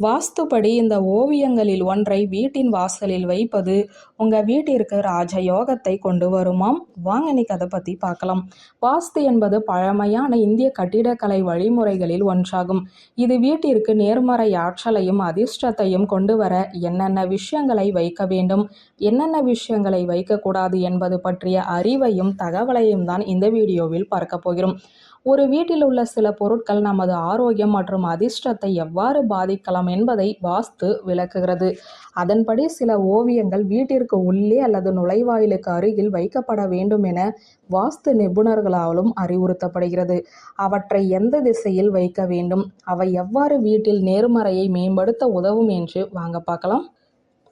வாஸ்துப்படி இந்த ஓவியங்களில் ஒன்றை வீட்டின் வாசலில் வைப்பது உங்கள் வீட்டிற்கு ராஜயோகத்தை கொண்டு வருமாம்? வாங்க இன்னைக்கு அதை பற்றி பார்க்கலாம். வாஸ்து என்பது பழமையான இந்திய கட்டிடக்கலை வழிமுறைகளில் ஒன்றாகும். இது வீட்டிற்கு நேர்மறை ஆற்றலையும் அதிர்ஷ்டத்தையும் கொண்டு வர என்னென்ன விஷயங்களை வைக்க வேண்டும் என்னென்ன விஷயங்களை வைக்கக்கூடாது என்பது பற்றிய அறிவையும் தகவலையும் தான் இந்த வீடியோவில் பார்க்க போகிறோம். ஒரு வீட்டில் உள்ள சில பொருட்கள் நமது ஆரோக்கியம் மற்றும் அதிர்ஷ்டத்தை எவ்வாறு பாதிக்கலாம் என்பதை வாஸ்து விளக்குகிறது. அதன்படி சில ஓவியங்கள் வீட்டிற்கு உள்ளே அல்லது நுழைவாயிலுக்கு அருகில் வைக்கப்பட வேண்டும் என வாஸ்து நிபுணர்களாலும் அறிவுறுத்தப்படுகிறது. அவற்றை எந்த திசையில் வைக்க வேண்டும்? அவை எவ்வாறு வீட்டில் நேர்மறையை மேம்படுத்த உதவும் என்று வாங்க பார்க்கலாம்.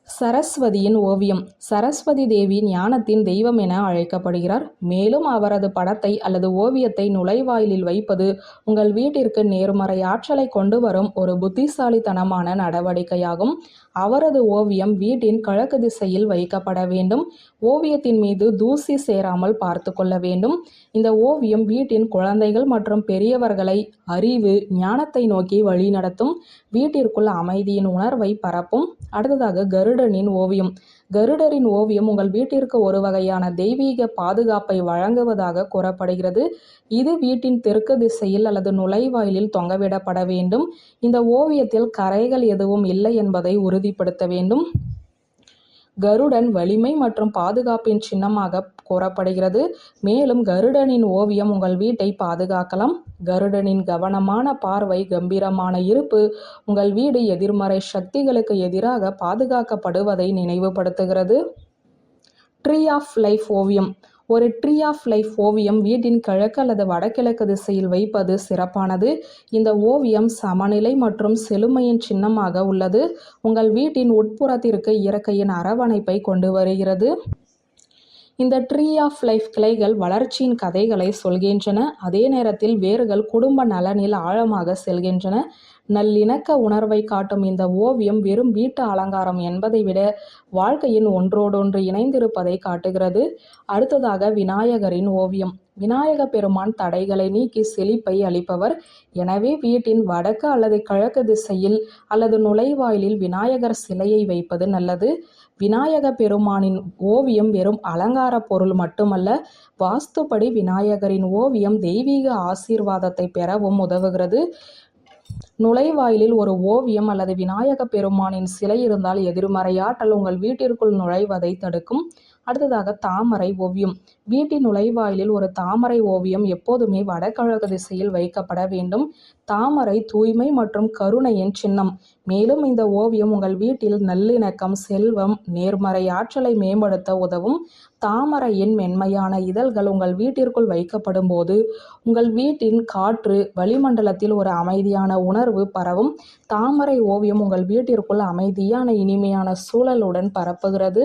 சரஸ்வதியின் ஓவியம். சரஸ்வதி தேவி ஞானத்தின் தெய்வம் என அழைக்கப்படுகிறார். மேலும் அவரது படத்தை அல்லது ஓவியத்தை நுழைவாயிலில் வைப்பது உங்கள் வீட்டிற்கு நேர்மறை ஆற்றலை கொண்டு வரும் ஒரு புத்திசாலித்தனமான நடவடிக்கையாகும். அவரது ஓவியம் வீட்டின் கிழக்கு திசையில் வைக்கப்பட வேண்டும். ஓவியத்தின் மீது தூசி சேராமல் பார்த்து கொள்ள வேண்டும். இந்த ஓவியம் வீட்டின் குழந்தைகள் மற்றும் பெரியவர்களை அறிவு ஞானத்தை நோக்கி வழிநடத்தும் வீட்டிற்குள் அமைதியின் உணர்வை பரப்பும். அடுத்ததாக கருடனின் ஓவியம். கருடரின் ஓவியம் உங்கள் வீட்டிற்கு ஒரு வகையான தெய்வீக பாதுகாப்பை வழங்குவதாக கூறப்படுகிறது. இது வீட்டின் தெற்கு திசையில் அல்லது நுழைவாயிலில் தொங்கவிடப்பட வேண்டும். இந்த ஓவியத்தில் கரைகள் எதுவும் இல்லை என்பதை உறுதிப்படுத்த வேண்டும். கருடன் வலிமை மற்றும் பாதுகாப்பின் சின்னமாக கூறப்படுகிறது. மேலும் கருடனின் ஓவியம் உங்கள் வீட்டை பாதுகாக்கலாம். கருடனின் கவனமான பார்வை கம்பீரமான இருப்பு உங்கள் வீடு எதிர்மறை சக்திகளுக்கு எதிராக பாதுகாக்கப்படுவதை நினைவுபடுத்துகிறது. ட்ரீ ஆஃப் லைஃப் ஓவியம். ஒரு ட்ரீ ஆஃப் லைஃப் ஓவியம் வீட்டின் கிழக்கு அல்லது வடகிழக்கு திசையில் வைப்பது சிறப்பானது. இந்த ஓவியம் சமநிலை மற்றும் செழுமையின் சின்னமாக உள்ளது. உங்கள் வீட்டின் உட்புறத்திற்கு இயற்கையின் அரவணைப்பை கொண்டு வருகிறது. இந்த ட்ரீ ஆஃப் லைஃப் கிளைகள் வளர்ச்சியின் கதைகளை சொல்கின்றன. அதே நேரத்தில் வேர்கள் குடும்ப நலனில் ஆழமாக செல்கின்றன. நல்லிணக்க உணர்வை காட்டும் இந்த ஓவியம் வெறும் வீட்டு அலங்காரம் என்பதை விட வாழ்க்கையின் ஒன்றோடொன்று இணைந்திருப்பதை காட்டுகிறது. அடுத்ததாக விநாயகரின் ஓவியம். விநாயக பெருமான் தடைகளை நீக்கி செழிப்பை அளிப்பவர். எனவே வீட்டின் வடக்கு அல்லது கிழக்கு திசையில் அல்லது நுழைவாயிலில் விநாயகர் சிலையை வைப்பது நல்லது. விநாயக பெருமானின் ஓவியம் வெறும் அலங்கார பொருள் மட்டுமல்ல வாஸ்துப்படி விநாயகரின் ஓவியம் தெய்வீக ஆசீர்வாதத்தை பெறவும் உதவுகிறது. நுழைவாயிலில் ஒரு ஓவியம் அல்லது விநாயக பெருமானின் சிலை இருந்தால் எதிர்மறையாற்றல் உங்கள் வீட்டிற்குள் நுழைவதை தடுக்கும். அடுத்ததாக தாமரை ஓவியம். வீட்டின் நுழைவாயிலில் ஒரு தாமரை ஓவியம் எப்போதுமே வடகிழக்கு திசையில் வைக்கப்பட வேண்டும். தாமரை தூய்மை மற்றும் கருணையின் சின்னம். மேலும் இந்த ஓவியம் உங்கள் வீட்டில் நல்லிணக்கம் செல்வம் நேர்மறை ஆற்றலை மேம்படுத்த உதவும். தாமரையின் மென்மையான இதழ்கள் உங்கள் வீட்டிற்குள் வைக்கப்படும் போது உங்கள் வீட்டின் காற்று வளிமண்டலத்தில் ஒரு அமைதியான உணர்வு பரவும். தாமரை ஓவியம் உங்கள் வீட்டிற்குள் அமைதியான இனிமையான சூழலுடன் பரப்புகிறது.